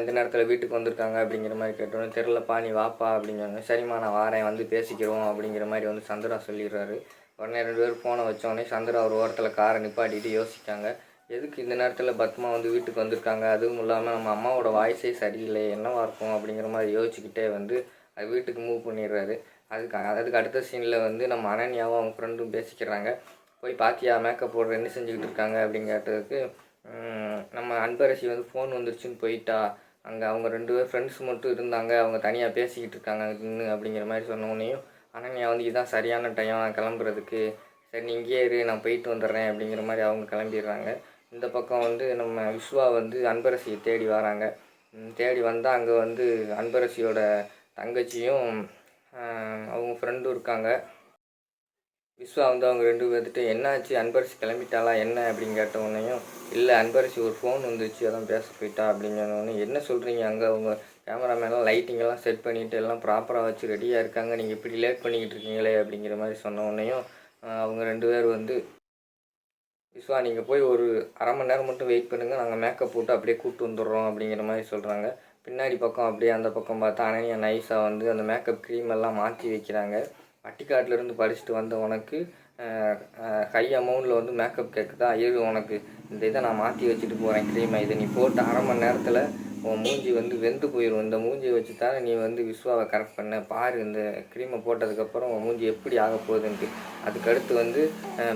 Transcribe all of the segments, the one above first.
இந்த நேரத்தில் வீட்டுக்கு வந்திருக்காங்க அப்படிங்கிற மாதிரி கேட்டோன்னே தெரிலப்பா நீ வாப்பா அப்படிங்கிறாங்க. சரிம்மா நான் வாரேன் வந்து பேசிக்கிறோம் அப்படிங்கிற மாதிரி வந்து சந்திரா சொல்லிடுறாரு. உடனே ரெண்டு பேரும் ஃபோனை வச்சோடனே சந்திரா ஒரு ஓரத்தில் காரை நிப்பாட்டிட்டு யோசிக்காங்க. எதுக்கு இந்த நேரத்தில் பத்மா வந்து வீட்டுக்கு வந்திருக்காங்க? அதுவும் இல்லாமல் நம்ம அம்மாவோட வாய்ஸே சரியில்லை. என்னவாக இருக்கும்? அப்படிங்கிற மாதிரி யோசிச்சுக்கிட்டே வந்து அது வீட்டுக்கு மூவ் பண்ணிடுறாரு. அதுக்கு அதுக்கு அடுத்த சீனில் வந்து நம்ம அனன்யாவும் அவங்க ஃப்ரெண்டும் பேசிக்கிறாங்க. போய் பாத்தியா? மேக்கப் போடுற என்ன செஞ்சுக்கிட்டு இருக்காங்க? அப்படின்னு கேட்டதுக்கு நம்ம அன்பரசி வந்து ஃபோன் வந்துருச்சுன்னு போயிட்டா. அங்கே அவங்க ரெண்டு பேர் ஃப்ரெண்ட்ஸ் மட்டும் இருந்தாங்க. அவங்க தனியாக பேசிக்கிட்டு இருக்காங்க. நின்று அப்படிங்கிற மாதிரி சொன்ன அனன்யா வந்து இதுதான் சரியான டைம் நான் கிளம்புறதுக்கு. சரி நீ இங்கேயே இரு. நான் போயிட்டு வந்துடுறேன். அப்படிங்கிற மாதிரி அவங்க கிளம்பிடுறாங்க. இந்த பக்கம் வந்து நம்ம விஸ்வா வந்து அன்பரசியை தேடி வராங்க. தேடி வந்தால் அங்கே வந்து அன்பரசியோட தங்கச்சியும் அவங்க ஃப்ரெண்டும் இருக்காங்க. விஸ்வா வந்து அவங்க ரெண்டு பேர்த்துட்டு என்னாச்சு? அன்பரசி கிளம்பிட்டாளா? என்ன? அப்படின்னு கேட்ட உடனேயும் இல்லை அன்பரசி ஒரு ஃபோன் வந்துச்சு அதான் பேச போயிட்டா அப்படின்னு உடனே என்ன சொல்கிறீங்க அங்கே அவங்க கேமராமேன்லாம் லைட்டிங்கெல்லாம் செட் பண்ணிவிட்டு எல்லாம் ப்ராப்பராக வச்சு ரெடியாக இருக்காங்க. நீங்கள் இப்படி லேட் பண்ணிக்கிட்டு இருக்கீங்களே அப்படிங்கிற மாதிரி சொன்ன உடனேயும் அவங்க ரெண்டு பேர் வந்து விஸ்வா நீங்கள் போய் ஒரு அரை மணி நேரம் மட்டும் வெயிட் பண்ணுங்கள் நாங்கள் மேக்கப் போட்டு அப்படியே கூப்பிட்டு வந்துடுறோம் அப்படிங்கிற மாதிரி சொல்கிறாங்க பின்னாடி பக்கம் அப்படியே அந்த பக்கம் பார்த்தா அனனியா நைஸாக வந்து அந்த மேக்கப் க்ரீம் எல்லாம் மாற்றி வைக்கிறாங்க. பட்டிக்காட்டிலேருந்து படிச்சுட்டு வந்த உனக்கு ஹை அமௌண்ட்டில் வந்து மேக்கப் கேட்குதா ஏழு உனக்கு. இந்த இதை நான் மாற்றி வச்சுட்டு போகிறேன் க்ரீமை இதை நீ போட்டு அரை மணி நேரத்தில் உன் மூஞ்சி வந்து வெந்து போயிடும் இந்த மூஞ்சியை வச்சு தானே நீ வந்து விஸ்வாவை கரெக்ட் பண்ண. பாரு இந்த க்ரீமை போட்டதுக்கப்புறம் உன் மூஞ்சி எப்படி ஆக போகுதுன்ட்டு. அதுக்கடுத்து வந்து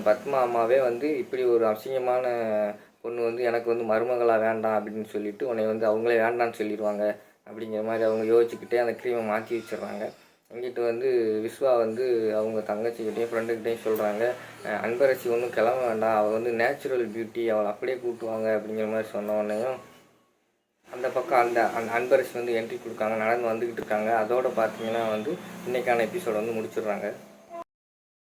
பத்மா அம்மாவே வந்து இப்படி ஒரு அசிங்கமான பொண்ணு வந்து எனக்கு வந்து மருமகளாக வேண்டாம் அப்படின்னு சொல்லிட்டு உன்னை வந்து அவங்களே வேண்டாம்னு சொல்லிடுவாங்க. அப்படிங்கிற மாதிரி அவங்க யோசிச்சுக்கிட்டே அந்த க்ரீமை மாற்றி வச்சிடுறாங்க. எங்கிட்ட வந்து விஸ்வா வந்து அவங்க தங்கச்சிக்கிட்டேயும் ஃப்ரெண்டுக்கிட்டேயும் சொல்கிறாங்க அன்பரசி ஒன்றும் கிளம்ப வேண்டாம். அவள் வந்து நேச்சுரல் பியூட்டி அவளை அப்படியே கூப்பிட்டுவாங்க அப்படிங்கிற மாதிரி சொன்னோடனேயும் அந்த பக்கம் அந்த அந்த அன்பரசி வந்து என்ட்ரி கொடுக்காங்க நடந்து வந்துக்கிட்டு இருக்காங்க. அதோட பார்த்தீங்கன்னா வந்து இன்றைக்கான எபிசோட் வந்து முடிச்சிடுறாங்க.